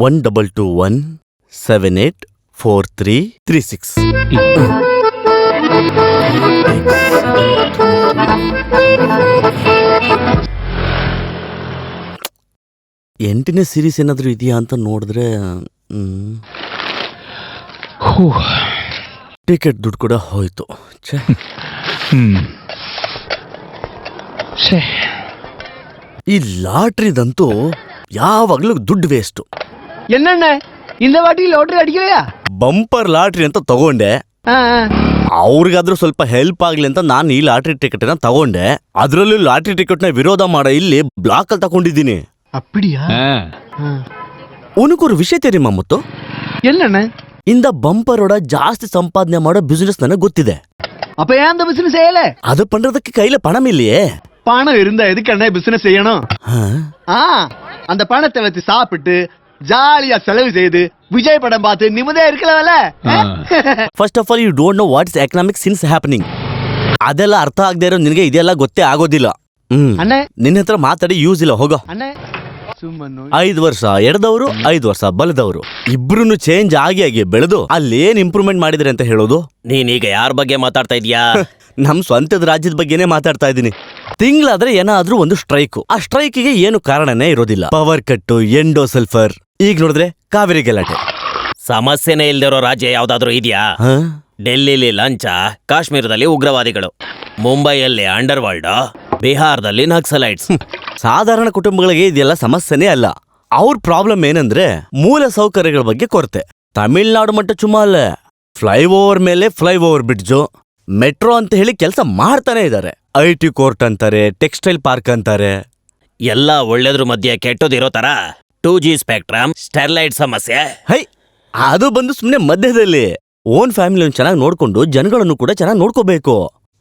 One double two one seven eight four three three six ಎಂಟನೇ series ಏನಾದರೂ ಇದೆಯಾ ಅಂತ ನೋಡಿದ್ರೆ ಟಿಕೆಟ್ ದುಡ್ಡು ಕೂಡ ಹೋಯ್ತು. ಛೇ. ಈ ಲಾಟ್ರಿದಂತೂ ಯಾವಾಗಲೂ ದುಡ್ಡು ವೇಸ್ಟು என்னென்ன இந்த வாட்டி லாட்டரி அடிக்கலையா ಬಂಪರ್ ಲಾಟ್ರಿ ಅಂತ ತಗೊಂಡೆ ஆ, ஆ. ಅವ್ರಿಗಾದ್ರೂ ಸ್ವಲ್ಪ ಹೆಲ್ಪ್ ಆಗ್ಲಿ ಅಂತ ನಾನು ಈ ಲಾಟ್ರಿ ಟಿಕೆಟ್ನ ತಗೊಂಡೆ ಅದರಲ್ಲೂ ಲಾಟ್ರಿ ಟಿಕೆಟ್ನ ವಿರೋಧ ಮಾಡೋ ಇಲ್ಲಿ ಬ್ಲಾಕ್ ಅಲ್ಲಿ ತಗೊಂಡಿದ್ದೀನಿ அப்படியா ಹಾ. ஆ. ಉನಕ್ಕೊಂದು ವಿಷಯ தெரியுமா ಮತ್ತು என்னென்ன ಇಂದ ಬಂಪರೋಡ ಜಾಸ್ತಿ ಸಂಪಾದನೆ ಮಾಡೋ ಬಿಸ್ನೆಸ್ ನನಗೆ ಗೊತ್ತಿದೆ அப்ப ஏன் அந்த பிசினஸ் செய்யல ಅದು பண்றதுக்கு கையில பணம் இல்லையே பணம் இருந்தா எதுக்கு அண்ணா பிசினஸ் செய்யணும் ஆ? ஆ அந்த பணத்தை வச்சு சாப்பிட்டு ஜாலியா செலவு செய்து விஜய் படம் பார்த்து நிம்மதியா இருக்கலாம்ல ಹಾ. First of all you don't know what is economic sense happening ಅದೆಲ್ಲ ಅರ್ಥ ಆಗದೆ ಇರೋ ನಿನಗೆ ಇದೆಲ್ಲ ಗೊತ್ತೇ ಆಗೋದಿಲ್ಲ ಹ್ಮ್ அண்ணே ನಿನ್ನ ಹತ್ರ ಮಾತಾಡಿ ಯೂಸ್ ಇಲ್ಲ ಹೋಗೋ அண்ணே சும்மா நோய். ಐದು ವರ್ಷ ಎಡದವರು ಐದು ವರ್ಷ ಬಲದವರು ಇಬ್ರು ಚೇಂಜ್ ಆಗಿ ಆಗಿ ಬೆಳೆದು ಅಲ್ಲೇನ್ ಇಂಪ್ರೂವ್ಮೆಂಟ್ ಮಾಡಿದ್ರೆ ಅಂತ ಹೇಳೋದು ನೀನೀಗ ಯಾರ ಬಗ್ಗೆ ಮಾತಾಡ್ತಾ ಇದೀಯಾ ನಮ್ ಸ್ವಂತದ ರಾಜ್ಯದ ಬಗ್ಗೆನೇ ಮಾತಾಡ್ತಾ ಇದ್ದೀನಿ ತಿಂಗಳಾದ್ರೆ ಏನಾದ್ರೂ ಒಂದು ಸ್ಟ್ರೈಕ್ ಆ ಸ್ಟ್ರೈಕಿಗೆ ಏನು ಕಾರಣನೇ ಇರೋದಿಲ್ಲ ಪವರ್ ಕಟ್ಟು ಎಂಡೋ ಸಲ್ಫರ್ ಈಗ ನೋಡಿದ್ರೆ ಕಾವೇರಿ ಗಲಾಟೆ. ಸಮಸ್ಯೆನೇ ಇಲ್ದಿರೋ ರಾಜ್ಯ ಯಾವ್ದಾದ್ರೂ ಇದೆಯಾ? ಹಾ? ಡೆಲ್ಲಿಲಿ ಲಂಚ ಕಾಶ್ಮೀರದಲ್ಲಿ ಉಗ್ರವಾದಿಗಳು. ಮುಂಬೈಯಲ್ಲಿ ಅಂಡರ್ ವರ್ಲ್ಡ್ ಬಿಹಾರದಲ್ಲಿ ನಕ್ಸಲೈಟ್ಸ್. ಸಾಧಾರಣ ಕುಟುಂಬಗಳಿಗೆ ಇದೆಲ್ಲ ಸಮಸ್ಯೆನೇ ಅಲ್ಲ. ಅವ್ರ ಪ್ರಾಬ್ಲಮ್ ಏನಂದ್ರೆ ಮೂಲ ಸೌಕರ್ಯಗಳ ಬಗ್ಗೆ ಕೊರತೆ. ತಮಿಳ್ನಾಡು ಮಟ್ಟ ಚುಮಾ ಅಲ್ಲ ಫ್ಲೈಓವರ್ ಮೇಲೆ ಫ್ಲೈಓವರ್ ಬ್ರಿಡ್ಜು ಮೆಟ್ರೋ ಅಂತ ಹೇಳಿ ಕೆಲಸ ಮಾಡ್ತಾನೆ ಇದ್ದಾರೆ ಐ ಟಿ ಕೋರ್ಟ್ ಅಂತಾರೆ ಟೆಕ್ಸ್ಟೈಲ್ ಪಾರ್ಕ್ ಅಂತಾರೆ. ಎಲ್ಲ ಒಳ್ಳೇದ್ರ ಮಧ್ಯೆ ಕೆಟ್ಟದಿರೋ ತರ? ಟೂ ಜಿ ಸ್ಪೆಕ್ಟ್ರಮ್ ಸ್ಟೆರ್ಲೈಟ್ ಸಮಸ್ಯೆ. ಹೈ ಅದು ಬಂದು ಸುಮ್ಮನೆ ಮಧ್ಯದಲ್ಲಿ. ಓನ್ ಫ್ಯಾಮಿಲಿಯನ್ನು ಚೆನ್ನಾಗಿ ನೋಡ್ಕೊಂಡು ಜನಗಳನ್ನು ಕೂಡ ಚೆನ್ನಾಗಿ ನೋಡ್ಕೋಬೇಕು.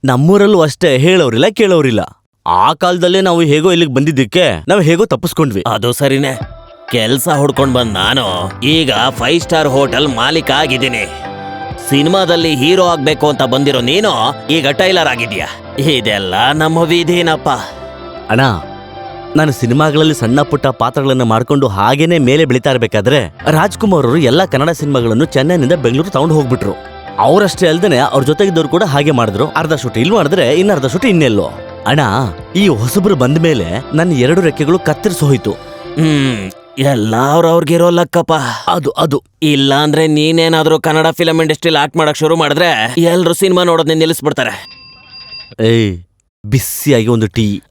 ನಮ್ಮೂರಲ್ಲೂ ಅಷ್ಟೇ ಹೇಳೋರಿಲ್ಲ ಕೇಳೋರಿಲ್ಲ. ಆ ಕಾಲದಲ್ಲೇ ನಾವು ಹೇಗೋ ಇಲ್ಲಿಗೆ ಬಂದಿದ್ದಕ್ಕೆ ನಾವು ಹೇಗೋ ತಪ್ಪಿಸ್ಕೊಂಡ್ವಿ. ಅದು ಸರಿನೇ. ಕೆಲಸ ಹುಡ್ಕೊಂಡ್ ಬಂದ್ ನಾನು ಈಗ ಫೈವ್ ಸ್ಟಾರ್ ಹೋಟೆಲ್ ಮಾಲೀಕ ಆಗಿದ್ದೀನಿ. ಸಿನಿಮಾದಲ್ಲಿ ಹೀರೋ ಆಗ್ಬೇಕು ಅಂತ ಬಂದಿರೋ ನೀನು ಈಗ ಟೈಲರ್ ಆಗಿದ್ಯಾ ಇದೆಲ್ಲ ನಮ್ಮ ವಿಧಿನಪ್ಪ. ಅಣ್ಣ ನಾನು ಸಿನಿಮಾಗಳಲ್ಲಿ ಸಣ್ಣ ಪುಟ್ಟ ಪಾತ್ರಗಳನ್ನು ಮಾಡಿಕೊಂಡು ಹಾಗೇನೆ ಮೇಲೆ ಬೆಳೀತಾ ಇರಬೇಕಾದ್ರೆ ರಾಜ್ಕುಮಾರ್ ಅವರು ಎಲ್ಲ ಕನ್ನಡ ಸಿನಿಮಾಗಳನ್ನು ಚೆನ್ನೈನಿಂದ ಬೆಂಗಳೂರು ತಗೊಂಡು ಹೋಗ್ಬಿಟ್ರು. ಅವರಷ್ಟೇ ಅಲ್ಲದೆ ಅವ್ರ ಜೊತೆಗಿದ್ದವ್ರು ಕೂಡ ಹಾಗೆ ಮಾಡಿದ್ರು. ಅರ್ಧ ಶೂಟ್ ಇಲ್ಲಿ ಮಾಡಿದ್ರೆ ಇನ್ನು ಅರ್ಧ ಶೂಟ್ ಇನ್ನೆಲ್ಲೋ. ಅಣ್ಣ ಈ ಹೊಸಬ್ರು ಬಂದ ಮೇಲೆ ನನ್ನ ಎರಡು ರೆಕ್ಕೆಗಳು ಕತ್ತರಿಸಿ ಹೋಯ್ತು. ಹ್ಮ್ ಎಲ್ಲ ಅವ್ರವ್ರಿಗಿರೋ ಲಕ್ಕಪ್ಪ. ಅದು ಅದು. ಇಲ್ಲ ಅಂದ್ರೆ ನೀನೇನಾದ್ರೂ ಕನ್ನಡ ಫಿಲಂ ಇಂಡಸ್ಟ್ರಿಲಿ ಆಕ್ಟ್ ಮಾಡಕ್ ಶುರು ಮಾಡಿದ್ರೆ ಎಲ್ರು ಸಿನಿಮಾ ನೋಡೋದನ್ನ ನಿಲ್ಲಿಸ್ಬಿಡ್ತಾರೆ. ಏಯ್ ಬಿಸಿಯಾಗಿ ಒಂದು ಟೀ.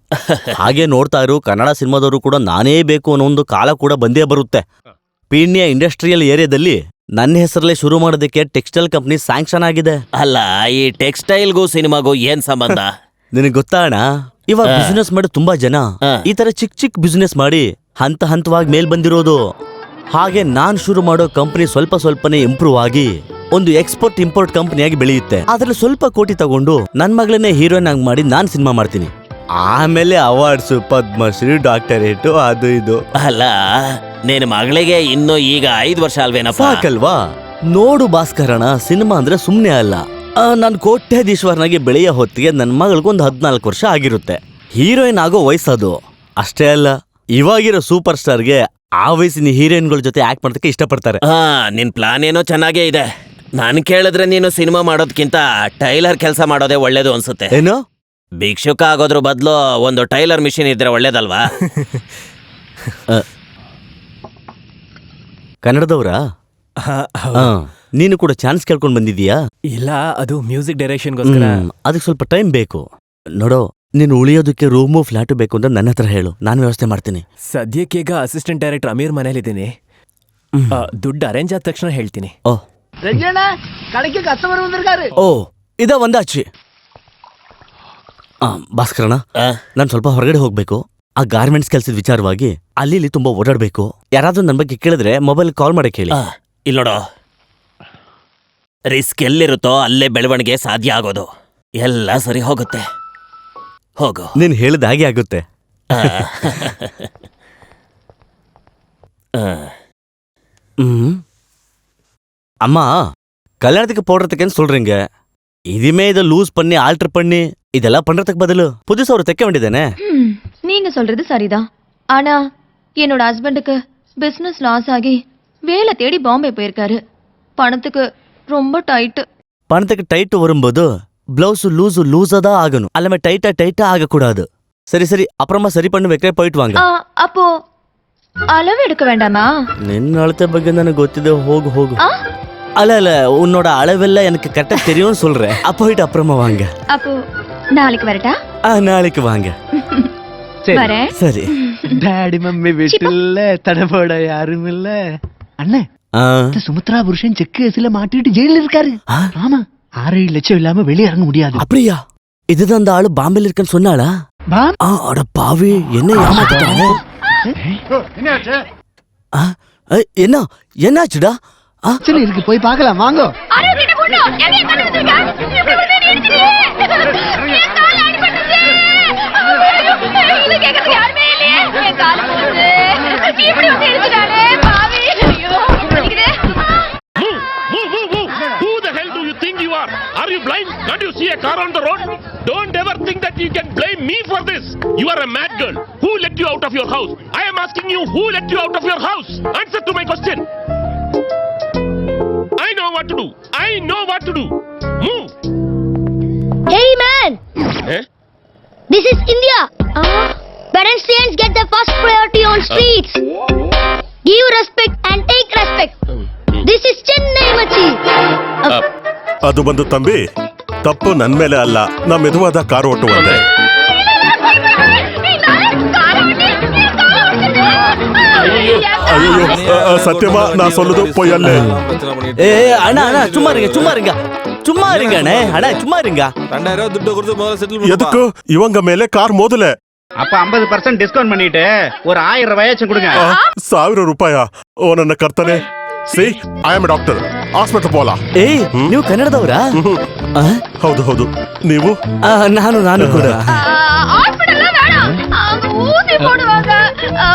ಹಾಗೆ ನೋಡ್ತಾ ಇರು ಕನ್ನಡ ಸಿನಿಮಾದವರು ಕೂಡ ನಾನೇ ಬೇಕು ಅನ್ನೋ ಒಂದು ಕಾಲ ಕೂಡ ಬಂದೇ ಬರುತ್ತೆ. ಪೀಣ್ಯ ಇಂಡಸ್ಟ್ರಿಯಲ್ ಏರಿಯಾದಲ್ಲಿ ನನ್ನ ಹೆಸರಲ್ಲೇ ಶುರು ಮಾಡೋದಕ್ಕೆ ಟೆಕ್ಸ್ಟೈಲ್ ಕಂಪ್ನಿ ಸ್ಯಾಂಕ್ಷನ್ ಆಗಿದೆ. ಅಲ್ಲ ಈ ಟೆಕ್ಸ್ಟೈಲ್ಗೂ ಸಿನಿಮಾಗೂ ಏನ್ ಸಂಬಂಧ? ನಿನಗೆ ಗೊತ್ತಾಣ ಅಣ್ಣ? ಇವಾಗ. ಬಿಸ್ನೆಸ್ ಮಾಡಿ ತುಂಬಾ ಜನ. ಈ ತರ ಚಿಕ್ಕ ಚಿಕ್ಕ ಬಿಸ್ನೆಸ್ ಮಾಡಿ ಹಂತ ಹಂತವಾಗಿ ಮೇಲ್ ಬಂದಿರೋದು. ಹಾಗೆ ನಾನ್ ಶುರು ಮಾಡೋ ಕಂಪ್ನಿ ಸ್ವಲ್ಪ ಸ್ವಲ್ಪನೇ ಇಂಪ್ರೂವ್ ಆಗಿ ಒಂದು ಎಕ್ಸ್ಪೋರ್ಟ್ ಇಂಪೋರ್ಟ್ ಕಂಪನಿಯಾಗಿ ಬೆಳೆಯುತ್ತೆ. ಅದ್ರಲ್ಲಿ ಸ್ವಲ್ಪ ಕೋಟಿ ತಗೊಂಡು ನನ್ನ ಮಗಳನ್ನೇ ಹೀರೋಯಿನ್ ಆಗಿ ಮಾಡಿ ನಾನು ಸಿನಿಮಾ ಮಾಡ್ತೀನಿ. ಆಮೇಲೆ ಅವಾರ್ಡ್ಸ್ ಪದ್ಮಶ್ರೀ ಡಾಕ್ಟರೇಟ್ ಅದು ಇದು. ಅಲ್ಲ ನಿನ್ ಮಗಳಿಗೆ ಇನ್ನು ಈಗ ಐದು ವರ್ಷ ಅಲ್ವೇನಪ್ಪ? ಸಾಕಲ್ವಾ? ನೋಡು ಭಾಸ್ಕರಣ ಸಿನಿಮಾ ಅಂದ್ರೆ ಸುಮ್ಮನೆ ಅಲ್ಲ. ನಾನು ನಾನ್ ಕೋಟ್ಯಾಧೀಶ್ವರನಾಗಿ ಬೆಳೆಯೋ ಹೊತ್ತಿಗೆ ನನ್ನ ಮಗಳಿಗೊಂದು ಹದಿನಾಲ್ಕು ವರ್ಷ ಆಗಿರುತ್ತೆ. ಹೀರೋಯಿನ್ ಆಗೋ ವಯಸ್ಸದು ಅಷ್ಟೇ ಅಲ್ಲ ಇವಾಗಿರೋ ಸೂಪರ್ ಸ್ಟಾರ್ಗೆ ಆ ವಯಸ್ಸಿನ ಹೀರೋಯಿನ್ಗಳ ಜೊತೆ ಆಕ್ಟ್ ಮಾಡೋದಕ್ಕೆ ಇಷ್ಟಪಡ್ತಾರೆ. ಹಾ ನಿನ್ ಪ್ಲಾನ್ ಏನೋ ಚೆನ್ನಾಗೇ ಇದೆ. ನಾನ್ ಕೇಳಿದ್ರೆ ನೀನು ಸಿನಿಮಾ ಮಾಡೋದ್ಕಿಂತ ಟೈಲರ್ ಕೆಲಸ ಮಾಡೋದೇ ಒಳ್ಳೇದು ಅನ್ಸುತ್ತೆ. ಏನು? ಭಿಕ್ಷುಕ ಆಗೋದ್ರ ಬದಲು ಒಂದು ಟೈಲರ್ ಮಿಷಿನ್ ಇದ್ರೆ ಒಳ್ಳೇದಲ್ವಾ? ಕನ್ನಡದವ್ರಾ? ಆ, ನೀನು ಕೂಡ ಚಾನ್ಸ್ ಕೇಳ್ಕೊಂಡು ಬಂದಿದೀಯಾ ಇಲ್ಲ ಅದು ಮ್ಯೂಸಿಕ್ ಡೈರೆಕ್ಷನ್ಗೋಸ್ಕರ. ಹ್ಮ್, ಅದಕ್ಕೆ ಸ್ವಲ್ಪ ಟೈಮ್ ಬೇಕು. ನೋಡೋ ನೀನು ಉಳಿಯೋದಕ್ಕೆ ರೂಮು ಫ್ಲಾಟು ಬೇಕು ಅಂತ ನನ್ನ ಹತ್ರ ಹೇಳು. ನಾನು ವ್ಯವಸ್ಥೆ ಮಾಡ್ತೀನಿ. ಸದ್ಯಕ್ಕೀಗ ಅಸಿಸ್ಟೆಂಟ್ ಡೈರೆಕ್ಟರ್ ಅಮೀರ್ ಮನೇಲಿದ್ದೀನಿ. ಆ, ದುಡ್ಡು ಅರೇಂಜ್ ಆದ ತಕ್ಷಣ ಹೇಳ್ತೀನಿ. ಓ. ரஞ்சனா கடைக்கு கஸ்டமர் வந்திருக்காரு ಓ ಇದ ಒಂದಾಚಿ ಆ, ಭಾಸ್ಕರಣ್ಣ ಆ? ನಾನು ಸ್ವಲ್ಪ ಹೊರಗಡೆ ಹೋಗ್ಬೇಕು ಆ ಗಾರ್ಮೆಂಟ್ಸ್ ಕೆಲ್ಸದ ವಿಚಾರವಾಗಿ ಅಲ್ಲಿ ಇಲ್ಲಿ ತುಂಬಾ ಓಡಾಡ್ಬೇಕು ಯಾರಾದ್ರೂ ನನ್ನ ಬಗ್ಗೆ ಕೇಳಿದ್ರೆ ಮೊಬೈಲ್ ಕಾಲ್ ಮಾಡಕ್ಕೆ ಹೇಳಿ ಆ, ಇಲ್ಲ್ ನೋಡು ರಿಸ್ಕ್ ಎಲ್ಲಿರುತ್ತೋ ಅಲ್ಲೇ ಬೆಳವಣಿಗೆ ಸಾಧ್ಯ ಆಗೋದು ಎಲ್ಲ ಸರಿ ಹೋಗುತ್ತೆ ಹೋಗು ನೀನ್ ಹೇಳಿದ ಹಾಗೆ ಆಗುತ್ತೆ ಆ. ಆ. ம் அம்மா கல்யாணத்துக்கு போடுறதுக்குன்னு சொல்றீங்க. இதுமே இதை லூஸ் பண்ணி ஆல்டர் பண்ணி இதெல்லாம் பண்றதுக்கு பதிலு. புதுசா ஒரு தைக்க வேண்டியதானே ஹம், நீங்க சொல்றது சரிதான். ஆனா என்னோட ஹஸ்பண்டுக்கு பிசினஸ் லாஸ் ஆகி வேலை தேடி பாம்பே போயிருக்காரு. பணத்துக்கு ரொம்ப டைட்டு பணத்துக்கு டைட் வரும்போது பிளவுஸ் லூஸ் லூஸா தான் ஆகணும். அல்லாம டைட்டா டைட்டா ஆகக்கூடாது. சரி சரி அப்புறமா சரி பண்ணி வைக்க போயிட்டு வாங்க. அப்போ அளவு எடுக்க வேண்டாமா ನಿನ್ನ ಅಳತೆ ಬಗ್ಗೆ ನನಗೆ ಗೊತ್ತಿದೆ ಹೋಗು ಹೋಗು ಆ? ಅಲ್ಲ ಅಲ್ಲ உன்னோட அளவெல்லாம் எனக்கு கரெக்டா தெரியும்னு சொல்றேன் அப்ப போயிட்டு அப்புறமா வாங்க அப்போ நாளைக்கு வரட்டா ஆ நாளைக்கு வாங்க சரி வரேன் சரி டாடி மம்மி வீட்டுல தடபோட யாரும் இல்ல அண்ணே ஆ, இந்த சுமித்ரா புருஷன் செக் கேஸ்ல மாட்டிட்டு ஜெயில இருக்காரு ஆ? ஆமா ஆறு ஏழு லட்சம் இல்லாம வெளியே இறங்க முடியாது அப்படியா இதுதான் அந்த ஆளு பாம்பேல இருக்குன்னு சொன்னாளா பாம் ஆ அட பாவி என்ன ஏமாத்திட்டாங்க என்னாச்சு என்ன என்னாச்சுடா ஆச்சரியம் இருக்கு போய் பார்க்கலாம் வாங்க Are you blind? Can't you see a car on the road? Don't ever think that you can blame me for this. You are a mad girl. Who let you out of your house? I am asking you, who let you out of your house? Answer to my question. I know what to do. I know what to do. Move. Hey man, Eh? this is India. Pedestrians get the first priority on streets. Give respect and take respect. This is Chennai Machi. Uh, ಅದು ಬಂದು ತಂಬಿ ತಪ್ಪು ನನ್ ಮೇಲೆ ಅಲ್ಲ ನಾ ಮೆದುವಾದ car ಓಟುವಂತೆ ஐயோ சத்தியமா நான் சொல்லுது பொய் அல்ல ஏ அண்ணா அண்ணா சும்மா இருங்க சும்மா இருங்க சும்மா இருங்க அண்ணே அண்ணா சும்மா இருங்க ரெண்டாயிரம் ரூபாய் துட்டு கொடுத்து முதல்ல செட்டில் எதுக்கு இவங்க ಮೇಲೆ ಕಾರ್ ಮೋದಲ அப்ப ஐம்பது பர்சன்ட் டிஸ்கவுண்ட் பண்ணிட்டு ஒரு ஆயிரம் ரூபாயாச்சும் கொடுங்க ಸಾವಿರ ರೂಪಾಯ ಓ ನನ್ನ ಕರ್ತನೆ See I am doctor hospital ಪೋಲಾ ಏಯ್ ನೀವು ಕನ್ನಡದವರಾ ಆ? ಹೌದು ಹೌದು ನೀವು ಆ, ನಾನು ನಾನು ಕೂಡ ஹாஸ்பிடல்லாம் வேணாம் அவங்க ஊசி போடுவாங்க ஆ,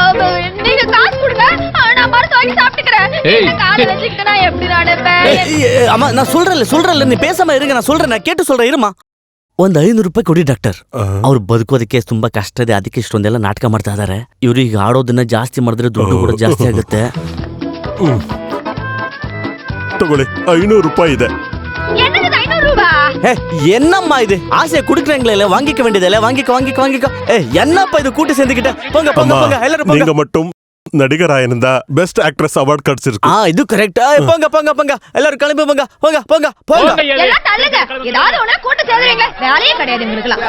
நீங்க காசு கொடுங்க ஆ, நான் மருந்து வாங்கி சாப்பிட்டுக்கிறேன் இந்த காலை வச்சுக்கிட்டு நான் எப்படி நடப்பேன் ஏய், ஏய், அம்மா நான் சொல்றேன்ல சொல்றேன்ல நீ பேசாம இருங்க நான் சொல்றேன் ನಾನು ಕೇಟು சொல்றேன் இருமா ಒಂದ್ ಐನೂರು ರೂಪಾಯಿ ಕೊಡಿ ಡಾಕ್ಟರ್ ಅವ್ರು ಬದುಕೋದಕ್ಕೆ ತುಂಬಾ ಕಷ್ಟ ಇದೆ ಅದಕ್ಕೆ ಇಷ್ಟೊಂದೆಲ್ಲ ನಾಟಕ ಮಾಡ್ತಾ ಇದಾರೆ ಇವ್ರು ಈಗ ಆಡೋದನ್ನ ಜಾಸ್ತಿ ಮಾಡಿದ್ರೆ ದುಡ್ಡು ಕೂಡ ಜಾಸ್ತಿ ಆಗುತ್ತೆ ತಗೊಳ್ಳಿ ಐನೂರು ರೂಪಾಯಿ ಇದೆ என்னது இது ஐநூறு ரூபா ஏ என்னம்மா இது ஆசையை குடுக்குறாங்களே இல்ல வாங்கிக்க வேண்டியதில்ல வாங்கிக்க வாங்கிக்க வாங்கிக்க ஏ என்னப்பா இது கூட்டி சேர்ந்துக்கிட்ட போங்க போங்க அம்மா போங்க எல்லாரும் போங்க நீங்க மட்டும் நடிகராயிருந்தா பெஸ்ட் ஆக்ட்ரஸ் அவார்ட் கிடைச்சிருக்கு ஆ இது கரெக்டா போங்க போங்க போங்க எல்லாரும் கிளம்பி போங்க போங்க போங்க போங்க எல்லாம் தள்ளுங்க ஏதாவது ஒண்ணு கூட்டு சேர்ந்துறீங்களே வேலையே கிடையாது எங்களுக்குலாம்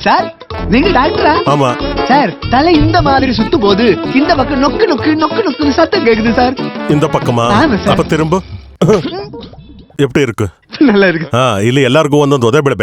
சார் நீங்க டாக்டரா ஆமா சார் தலை இந்த மாதிரி சுத்தும் போது இந்த பக்கம் நொக்கு நொக்கு நொக்கு நொக்கு சத்தம் கேக்குது சார் இந்த பக்கமா ஆமா, சார். அப்ப திரும்ப எப்படி இருக்கு நல்லா இருக்கு ಹಾ ಇಲ್ಲಿ ಎಲ್ಲಾರ್ಗೂ ಒಂದೊಂದು ಒದೆ ಬಿಡಬೇಕು